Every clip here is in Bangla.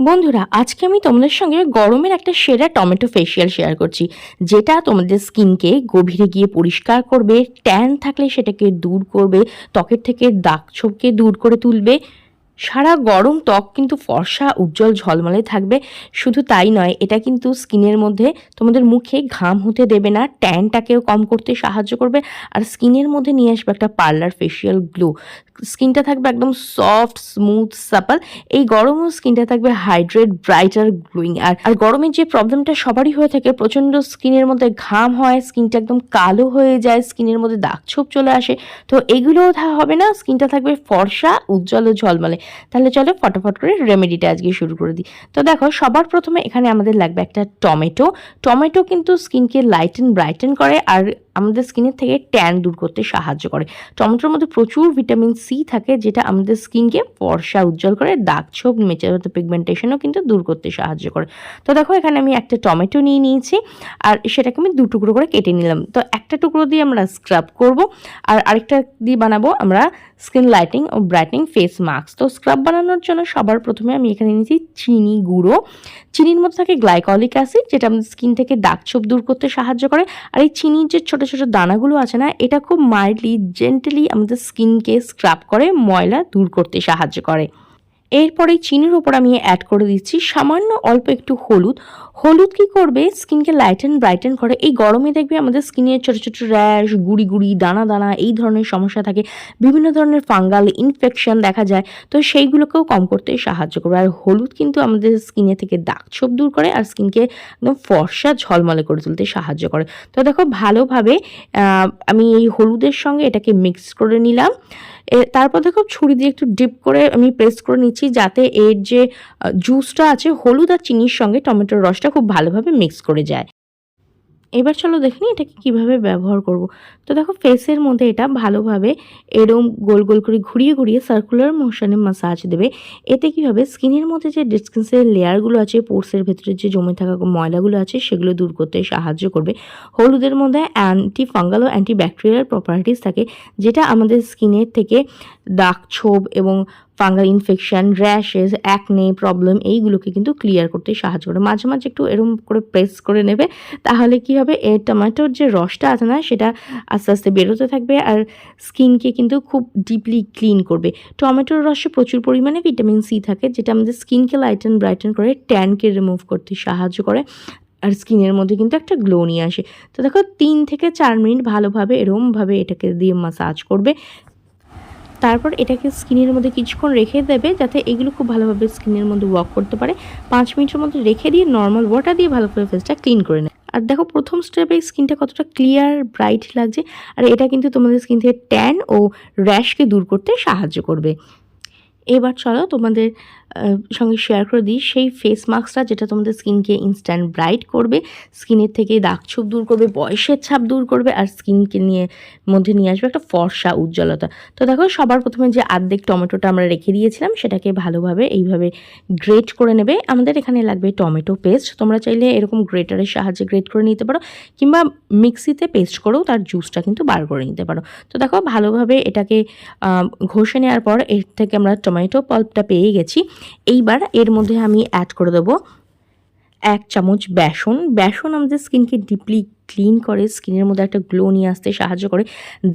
বন্ধুরা, আজকে আমি তোমাদের সঙ্গে গরমের একটা সেরা টমেটো ফেসিয়াল শেয়ার করছি, যেটা তোমাদের স্কিনকে গভীরে গিয়ে পরিষ্কার করবে ট্যান থাকলে সেটাকে দূর করবে, ত্বকের থেকে দাগ ছোপকে দূর করে তুলবে সারা গরম ত্বক কিন্তু ফর্সা, উজ্জ্বল, ঝলমলে থাকবে। শুধু তাই নয়, এটা কিন্তু স্কিনের মধ্যে তোমাদের মুখে ঘাম হতে দেবে না, ট্যানটাকেও কম করতে সাহায্য করবে। আর স্কিনের মধ্যে নিয়ে আসবে একটা পার্লার ফেসিয়াল গ্লো। স্কিনটা থাকবে একদম সফট, স্মুথ, সাপাল। এই গরমও স্কিনটা থাকবে হাইড্রেট, ব্রাইটার, গ্লোয়িং। আর আর গরমের যে প্রবলেমটা সবারই হয়ে থাকে, প্রচণ্ড স্কিনের মধ্যে ঘাম হয়, স্কিনটা একদম কালো হয়ে যায়, স্কিনের মধ্যে দাগ ছোপ চলে আসে। তো এগুলোও হবে না, স্কিনটা থাকবে ফর্সা, উজ্জ্বল ও ঝলমলে। তাহলে চলো ফটাফট করে রেমেডিটা আজকে শুরু করে দিই। তো দেখো, সবার প্রথমে এখানে আমাদের লাগবে একটা টমেটো টমেটো কিন্তু স্কিনকে লাইটেন ব্রাইটেন করে আর আমাদের স্কিনের থেকে ট্যান দূর করতে সাহায্য করে। টমেটোর মধ্যে প্রচুর ভিটামিন সি থাকে যেটা আমাদের স্কিনকে ফর্সা, উজ্জ্বল করে, দাগ ছোপ মেচাগত পিগমেন্টেশনও কিন্তু দূর করতে সাহায্য করে। তো দেখো, এখানে আমি একটা টমেটো নিয়ে নিয়েছি আর সেটাকে আমি দু টুকরো করে কেটে নিলাম। তো একটা টুকরো দিয়ে আমরা স্ক্রাব করব আর আরেকটা দিয়ে বানাবো আমরা স্কিন লাইটিং ও ব্রাইটনিং ফেস মাস্ক তো স্ক্রাব বানানোর জন্য সবার প্রথমে আমি এখানে নিয়েছি চিনি গুঁড়ো। চিনির মধ্যে থাকে গ্লাইকলিক অ্যাসিড যেটা আমাদের স্কিন থেকে দাগ ছোপ দূর করতে সাহায্য করে। আর এই চিনির যে ছোটো ছোটো দানাগুলো আছে না, এটা খুব মাইল্ডলি জেন্টালি আমাদের স্কিনকে স্ক্রাব করে, ময়লা দূর করতে সাহায্য করে। এরপরে চিনির ওপর আমি অ্যাড করে দিচ্ছি সামান্য অল্প একটু হলুদ। হলুদ কি করবে? স্কিনকে লাইটেন ব্রাইটেন করে। এই গরমে দেখবে আমাদের স্কিনে ছোট ছোট র্যাশ গুড়ি গুড়ি, দানা দানা এই ধরনের সমস্যা থাকে। বিভিন্ন ধরনের ফাঙ্গাল ইনফেকশন দেখা যায়। তো সেইগুলোকেও কম করতে সাহায্য করবে। আর হলুদ কিন্তু আমাদের স্কিনে থেকে দাগ ছোপ দূর করে আর স্কিনকে একদম ফর্সা ঝলমলে করে তুলতে সাহায্য করে। তো দেখো ভালোভাবে আমি এই হলুদের সঙ্গে এটাকে মিক্স করে নিলাম। তারপর দেখো ছুরি দিয়ে একটু ডিপ করে আমি প্রেস করে নিচ্ছি। যাতে এর যে জুসটা আছে, হলুদ আর চিনির সঙ্গে টমেটোর রসটা খুব ভালোভাবে মিক্স করে যায়। এবার চলো দেখি এটাকে কীভাবে ব্যবহার করব। তো দেখো ফেসের মধ্যে এটা ভালোভাবে এরম গোল গোল করে ঘুরিয়ে ঘুরিয়ে সার্কুলার মোশনে মাসাজ দেবে। এতে কি হবে? স্কিনের মধ্যে যে ডিসকেন্সের লেয়ারগুলো আছে পোর্সের ভেতরে যে জমে থাকা ময়লাগুলো আছে, সেগুলো দূর করতে সাহায্য করবে। হলুদের মধ্যে অ্যান্টি ফাঙ্গাল ও অ্যান্টি ব্যাকটেরিয়াল প্রপার্টিস থাকে, যেটা আমাদের স্কিনের থেকে দাগ ছোপ এবং fungal infection, rashes acne problem, এইগুলোকে কিন্তু ক্লিয়ার করতে সাহায্য করে। মাঝে মাঝে একটু এরম করে প্রেস করে নেবে, তাহলে কি হবে? এই টমেটোর যে রসটা আছে না, সেটা আস্তে আস্তে বেরোতে থাকবে আর স্কিনকে কিন্তু খুব ডিপলি ক্লিন করবে। টমেটোর রসে প্রচুর পরিমাণে ভিটামিন সি থাকে, যেটা আমাদের স্কিনকে লাইটেন ব্রাইটেন করে ট্যানকে রিমুভ করতে সাহায্য করে। আর স্কিনের মধ্যে কিন্তু একটা গ্লো নিয়ে আসে। তো দেখো, তিন থেকে চার মিনিট ভালোভাবে, এরমভাবে এটাকে দিয়ে মাসাজ করবে। তারপর এটাকে স্কিনের মধ্যে কিছুক্ষণ রেখে দেবে যাতে এগুলো খুব ভালোভাবে স্কিনের মধ্যে ওয়াক করতে পারে। পাঁচ মিনিটের মধ্যে রেখে দিয়ে নর্মাল ওয়াটার দিয়ে ভালো করে ফেসটা ক্লিন করে নেয় আর দেখো প্রথম স্টেপে স্কিনটা কতটা ক্লিয়ার ব্রাইট লাগছে। আর এটা কিন্তু তোমাদের স্কিন থেকে ট্যান ও র্যাশকে দূর করতে সাহায্য করবে। এবার চলো তোমাদের সঙ্গে শেয়ার করে দিই, সেই ফেস মাস্কটা যেটা তোমাদের স্কিনকে ইনস্ট্যান্ট ব্রাইট করবে স্কিনের থেকে দাগ ছোপ দূর করবে, বয়সের ছাপ দূর করবে, আর স্কিনকে নিয়ে মধ্যে নিয়ে আসবে একটা ফর্সা উজ্জ্বলতা। তো দেখো, সবার প্রথমে যে আর্ধেক টমেটোটা আমরা রেখে দিয়েছিলাম, সেটাকে ভালোভাবে এইভাবে গ্রেট করে নেবে। আমাদের এখানে লাগবে টমেটো পেস্ট তোমরা চাইলে এরকম গ্রেটারের সাহায্যে গ্রেট করে নিতে পারো, কিংবা মিক্সিতে পেস্ট করেও তার জুসটা কিন্তু বার করে নিতে পারো। তো দেখো, ভালোভাবে এটাকে ঘষে নেওয়ার পর এর থেকে আমরা টমেটো পাল্পটা পেয়ে গেছি। এইবার এর মধ্যে আমি অ্যাড করে দেবো এক চামচ বেসন। বেসন আমাদের স্কিনকে ডিপলি ক্লিন করে, স্কিনের মধ্যে একটা গ্লো নিয়ে আসতে সাহায্য করে,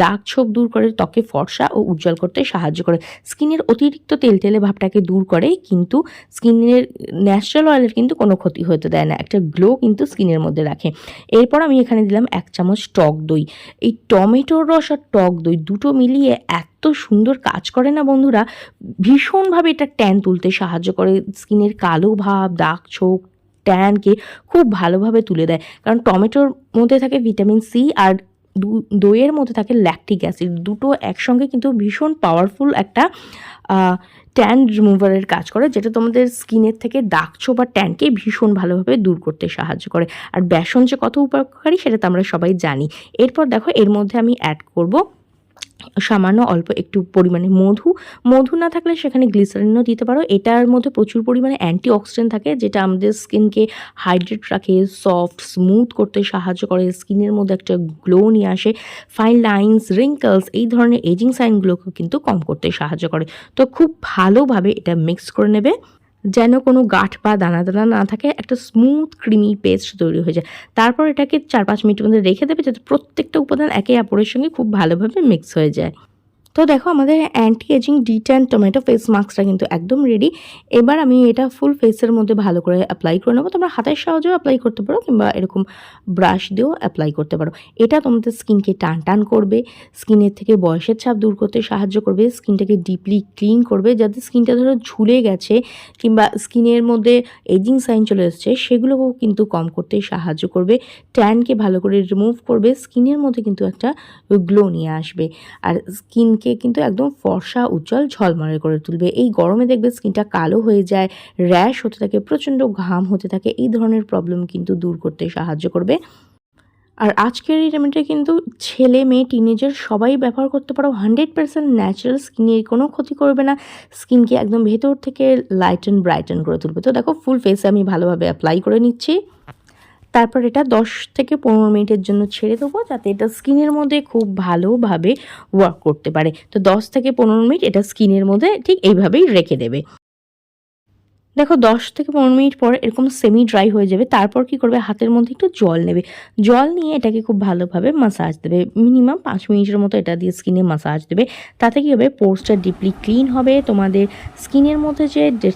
দাগ ছোপ দূর করে, ত্বকে ফর্সা ও উজ্জ্বল করতে সাহায্য করে। স্কিনের অতিরিক্ত তেলতেলে ভাবটাকে দূর করে, কিন্তু স্কিনের ন্যাচারাল অয়েলের কিন্তু কোনো ক্ষতি হতে দেয় না, একটা গ্লো কিন্তু স্কিনের মধ্যে রাখে। এরপর আমি এখানে দিলাম এক চামচ টক দই। এই টমেটোর রস আর টক দই দুটো মিলিয়ে এত সুন্দর কাজ করে না বন্ধুরা, ভীষণভাবে এটা ট্যান তুলতে সাহায্য করে। স্কিনের কালো ভাব, দাগ ছোপ ট্যানকে খুব ভালোভাবে তুলে দেয়। কারণ টমেটোর মধ্যে থাকে ভিটামিন সি আর দইয়ের মধ্যে থাকে ল্যাকটিক অ্যাসিড দুটো একসঙ্গে কিন্তু ভীষণ পাওয়ারফুল একটা ট্যান রিমুভারের কাজ করে, যেটা তোমাদের স্কিনের থেকে দাগ ছোপ আর ট্যানকে ভীষণ ভালোভাবে দূর করতে সাহায্য করে। আর বেসন যে কত উপকারী সেটা তো আমরা সবাই জানি। এরপর দেখো এর মধ্যে আমি অ্যাড করব সামান্য অল্প একটু পরিমাণে মধু। মধু না থাকলে সেখানে গ্লিসারিনও দিতে পারো। এটার মধ্যে প্রচুর পরিমাণে অ্যান্টি অক্সিডেন্ট থাকে, যেটা আমাদের স্কিনকে হাইড্রেট রাখে সফট স্মুথ করতে সাহায্য করে স্কিনের মধ্যে একটা গ্লো নিয়ে আসে। ফাইন লাইন্স রিঙ্কলস এই ধরনের এজিং সাইনগুলোকে কিন্তু কম করতে সাহায্য করে। তো খুব ভালোভাবে এটা মিক্স করে নেবে। যেন কোনো গাঠ বা দানা দানা না থাকে, একটা স্মুথ ক্রিমি পেস্ট তৈরি হয়ে যায়। তারপর এটাকে চার পাঁচ মিনিটের মধ্যে রেখে দেবে যাতে প্রত্যেকটা উপাদান একে অপরের সঙ্গে খুব ভালোভাবে মিক্স হয়ে যায়। তো দেখো আমাদের anti ageing de tan tomato face মাস্কটা কিন্তু একদম রেডি এবার আমি এটা ফুল ফেসের মধ্যে ভালো করে অ্যাপ্লাই করে নেব। তোমরা হাতের সাহায্যেও অ্যাপ্লাই করতে পারো কিংবা এরকম ব্রাশ দিয়েও অ্যাপ্লাই করতে পারো। এটা তোমাদের স্কিনকে টান টান করবে স্কিনের থেকে বয়সের ছাপ দূর করতে সাহায্য করবে স্কিনটাকে ডিপলি ক্লিন করবে, যাতে স্কিনটা ধরো ঝুলে গেছে কিংবা স্কিনের মধ্যে এজিং সাইন চলে এসছে, সেগুলোকেও কিন্তু কম করতে সাহায্য করবে। ট্যানকে ভালো করে রিমুভ করবে স্কিনের মধ্যে কিন্তু একটা গ্লো নিয়ে আসবে। আর স্কিনকে কিন্তু একদম ফর্সা, উজ্জ্বল ঝলমলে করে তুলবে। এই গরমে দেখবে স্কিনটা কালো হয়ে যায়, র্যাশ হতে থাকে, প্রচণ্ড ঘাম হতে থাকে, এই ধরনের প্রবলেম কিন্তু দূর করতে সাহায্য করবে। আর আজকের এই রেমেডিটা কিন্তু ছেলে, মেয়ে টিনেজার সবাই ব্যবহার করতে পারো। হান্ড্রেড পার্সেন্ট ন্যাচারাল স্কিনের কোনো ক্ষতি করবে না। স্কিনকে একদম ভেতর থেকে লাইটেন ব্রাইটেন করে তুলবে। তো দেখো ফুল ফেসে আমি ভালোভাবে অ্যাপ্লাই করে নিচ্ছি। তারপর এটা দশ থেকে পনেরো মিনিটের জন্য ছেড়ে দেবো যাতে এটা স্কিনের মধ্যে খুব ভালোভাবে ওয়ার্ক করতে পারে। তো দশ থেকে পনেরো মিনিট এটা স্কিনের মধ্যে ঠিক এইভাবেই রেখে দেবে। দেখো দশ থেকে পনেরো মিনিট পর এরকম সেমি ড্রাই হয়ে যাবে, তারপর কি করবে? হাতের মধ্যে একটু জল নেবে। জল নিয়ে এটাকে খুব ভালোভাবে মাসাজ দেবে। মিনিমাম পাঁচ মিনিটের মতো এটা দিয়ে স্কিনে মাসাজ দেবে। তাতে কী হবে? পোর্সটা ডিপলি ক্লিন হবে। তোমাদের স্কিনের মধ্যে যে ডেড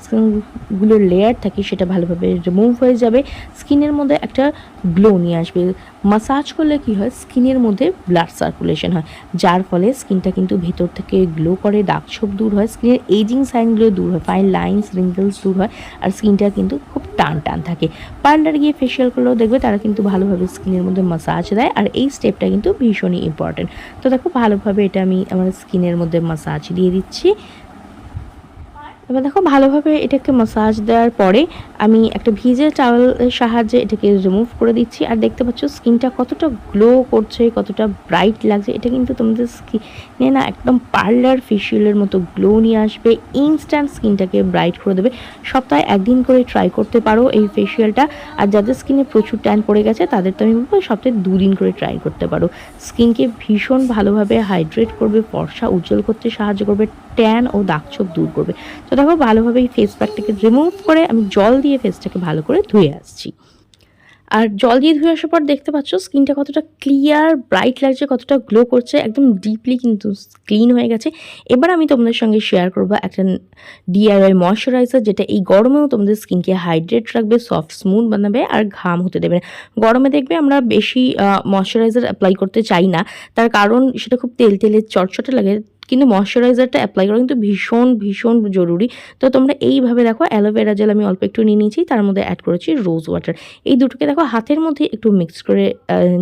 লেয়ার থাকে, সেটা ভালোভাবে রিমুভ হয়ে যাবে। স্কিনের মধ্যে একটা গ্লো নিয়ে আসবে। মাসাজ করলে কি হয়? স্কিনের মধ্যে ব্লাড সার্কুলেশন হয়, যার ফলে স্কিনটা কিন্তু ভেতর থেকে গ্লো করে, দাগ ছোপ দূর হয়, স্কিনের এজিং সাইনগুলো দূর হয়, ফাইন লাইন্স, রিঙ্গলস দূর হয়, আর স্কিনটা কিন্তু খুব টান টান থাকে। পার্লার গিয়ে ফেশিয়াল করলেও দেখবে তারা কিন্তু ভালোভাবে স্কিনের মধ্যে মাসাজ দেয়, আর এই স্টেপটা কিন্তু ভীষণই ইম্পর্টেন্ট তো দেখো, ভালোভাবে এটা আমি আমার স্কিনের মধ্যে মাসাজ দিয়ে দিচ্ছি। এবার দেখো ভালোভাবে এটাকে মাসাজ দেওয়ার পরে আমি একটা ভিজে টাওয়েলের সাহায্যে এটাকে রিমুভ করে দিচ্ছি। আর দেখতে পাচ্ছ স্কিনটা কতটা গ্লো করছে, কতটা ব্রাইট লাগছে। এটা কিন্তু তোমাদের স্কিনে না একদম পার্লার ফেশিয়ালের মতো গ্লো নিয়ে আসবে ইনস্ট্যান্ট স্কিনটাকে ব্রাইট করে দেবে। সপ্তাহে একদিন করে ট্রাই করতে পারো এই ফেশিয়ালটা আর যাদের স্কিনে প্রচুর ট্যান পড়ে গেছে, তাদের তো আমি বলব সপ্তাহে দুদিন করে ট্রাই করতে পারো। স্কিনকে ভীষণ ভালোভাবে হাইড্রেট করবে, ফর্সা, উজ্জ্বল করতে সাহায্য করবে ট্যান ও দাগছোপ দূর করবে। তো দেখো ভালোভাবে এই ফেস প্যাকটাকে রিমুভ করে আমি জল দিয়ে ফেসটাকে ভালো করে ধুয়ে আসছি। আর জল দিয়ে ধুয়ে আসার পর দেখতে পাচ্ছ স্কিনটা কতটা ক্লিয়ার ব্রাইট লাগছে, কতটা গ্লো করছে, একদম ডিপলি কিন্তু ক্লিন হয়ে গেছে। এবার আমি তোমাদের সঙ্গে শেয়ার করব একটা ডিআইওয়াই ময়শ্চারাইজার যেটা এই গরমেও তোমাদের স্কিনকে হাইড্রেট রাখবে সফট স্মুথ বানাবে আর ঘাম হতে দেবে না। গরমে দেখবে আমরা বেশি ময়শ্চারাইজার অ্যাপ্লাই করতে চাই না। তার কারণ সেটা খুব তেল তেলের চটচটে লাগে কিন্তু ময়শ্চারাইজারটা অ্যাপ্লাই করা কিন্তু ভীষণ ভীষণ জরুরি। তো তোমরা এইভাবে দেখো অ্যালোভেরা জেল আমি অল্প একটু নিয়ে নিয়েছি, তার মধ্যে অ্যাড করেছি রোজ ওয়াটার এই দুটোকে দেখো হাতের মধ্যে একটু মিক্স করে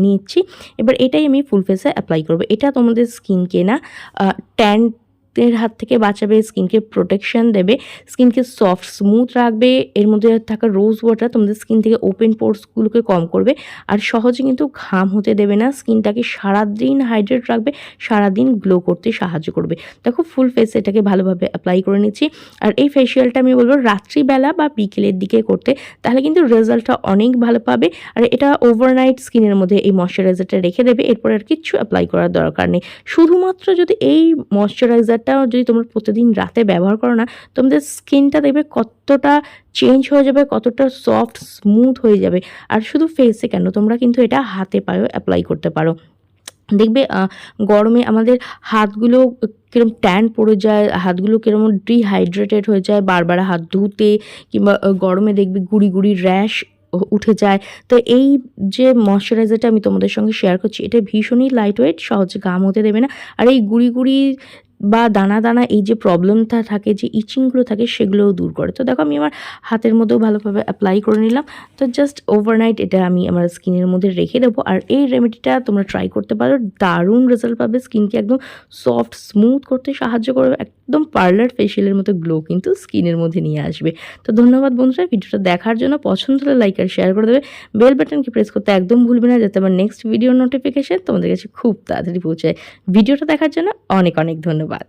নিয়েছি এবার এটাই আমি ফুল ফেসে অ্যাপ্লাই করব। এটা তোমাদের স্কিনকে না ট্যান এর হাত থেকে বাঁচাবে, স্কিনকে প্রোটেকশন দেবে, স্কিনকে সফট স্মুথ রাখবে, এর মধ্যে থাকা রোজ ওয়াটার তোমাদের স্কিন থেকে ওপেন পোর্সগুলোকে কম করবে আর সহজে কিন্তু ঘাম হতে দেবে না, স্কিনটাকে সারাদিন হাইড্রেট রাখবে, সারাদিন গ্লো করতে সাহায্য করবে। দেখো ফুল ফেস এটাকে ভালোভাবে অ্যাপ্লাই করে নিচ্ছি আর এই ফেসিয়ালটা আমি বলব রাত্রিবেলা বা বিকেলের দিকে করতে, তাহলে কিন্তু রেজাল্টটা অনেক ভালো পাবে আর এটা ওভারনাইট স্কিনের মধ্যে এই ময়শ্চারাইজারটা রেখে দেবে, এরপর আর কিচ্ছু অ্যাপ্লাই করার দরকার নেই। শুধুমাত্র যদি এই ময়শ্চারাইজার প্রোডাক্টটাও যদি তোমরা প্রতিদিন রাতে ব্যবহার করো না, তোমাদের স্কিনটা দেখবে কতটা চেঞ্জ হয়ে যাবে, কতটা সফট স্মুথ হয়ে যাবে। আর শুধু ফেসে কেন, তোমরা কিন্তু এটা হাতে পায়েও অ্যাপ্লাই করতে পারো। দেখবে গরমে আমাদের হাতগুলো কিরম ট্যান পড়ে যায়, হাতগুলো কিরম ডিহাইড্রেটেড হয়ে যায়, বারবার হাত ধুতে কিংবা গরমে দেখবে গুড়ি গুড়ি র্যাশ উঠে যায়। তো এই যে ময়শ্চারাইজারটা আমি তোমাদের সঙ্গে শেয়ার করছি, এটা ভীষণই লাইট ওয়েট সহজে গাম হতে দেবে না। আর এই গুড়ি গুড়ি বা দানা দানা এই যে প্রবলেমটা থাকে, যে ইচিংগুলো থাকে, সেগুলোও দূর করে। তো দেখো আমি আমার হাতের মধ্যেও ভালোভাবে অ্যাপ্লাই করে নিলাম। তো জাস্ট ওভারনাইট এটা আমি আমার স্কিনের মধ্যে রেখে দেবো। আর এই রেমেডিটা তোমরা ট্রাই করতে পারো। দারুণ রেজাল্ট পাবে। স্কিনকে একদম সফট স্মুথ করতে সাহায্য করবে। একদম পার্লার ফেসিয়ালের মতো গ্লো কিন্তু স্কিনের মধ্যে নিয়ে আসবে। তো ধন্যবাদ বন্ধুরা, ভিডিওটা দেখার জন্য পছন্দ হলে লাইক আর শেয়ার করে দেবে। বেল বাটনকে প্রেস করতে একদম ভুলবে না, যাতে আমার নেক্সট ভিডিও নোটিফিকেশান তোমাদের কাছে খুব তাড়াতাড়ি পৌঁছায়। ভিডিওটা দেখার জন্য অনেক অনেক ধন্যবাদ।